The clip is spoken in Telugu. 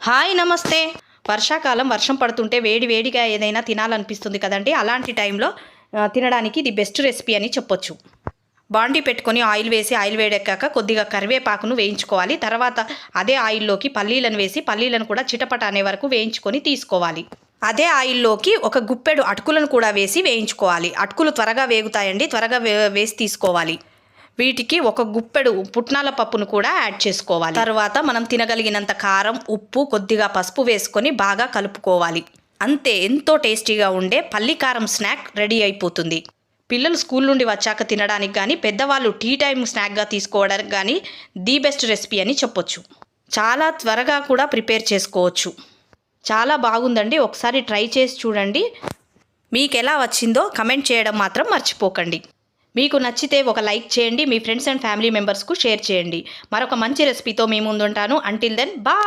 హాయ్ నమస్తే. వర్షాకాలం వర్షం పడుతుంటే వేడి వేడిగా ఏదైనా తినాలనిపిస్తుంది కదండి. అలాంటి టైంలో తినడానికి ఇది బెస్ట్ రెసిపీ అని చెప్పొచ్చు. బాండీ పెట్టుకొని ఆయిల్ వేసి ఆయిల్ వేడెక్కాక కొద్దిగా కరివేపాకును వేయించుకోవాలి. తర్వాత అదే ఆయిల్లోకి పల్లీలను వేసి పల్లీలను కూడా చిటపట అనే వరకు వేయించుకొని తీసుకోవాలి. అదే ఆయిల్లోకి ఒక గుప్పెడు అటుకులను కూడా వేసి వేయించుకోవాలి. అటుకులు త్వరగా వేగుతాయండి త్వరగా వే వేసి తీసుకోవాలి. వీటికి ఒక గుప్పెడు పుట్నాల పప్పును కూడా యాడ్ చేసుకోవాలి. తర్వాత మనం తినగలిగినంత కారం ఉప్పు కొద్దిగా పసుపు వేసుకొని బాగా కలుపుకోవాలి. అంతే ఎంతో టేస్టీగా ఉండే పల్లి కారం స్నాక్ రెడీ అయిపోతుంది. పిల్లలు స్కూల్ నుండి వచ్చాక తినడానికి కానీ పెద్దవాళ్ళు టీ టైం స్నాక్గా తీసుకోవడానికి కానీ ది బెస్ట్ రెసిపీ అని చెప్పొచ్చు. చాలా త్వరగా కూడా ప్రిపేర్ చేసుకోవచ్చు. చాలా బాగుందండి. ఒకసారి ట్రై చేసి చూడండి. మీకు ఎలా వచ్చిందో కమెంట్ చేయడం మాత్రం మర్చిపోకండి. మీకు నచ్చితే ఒక లైక్ చేయండి మీ ఫ్రెండ్స్ అండ్ ఫ్యామిలీ మెంబర్స్కు షేర్ చేయండి. మరొక మంచి రెసిపీతో మీ ముందుంటాను. అంటిల్ దెన్ బా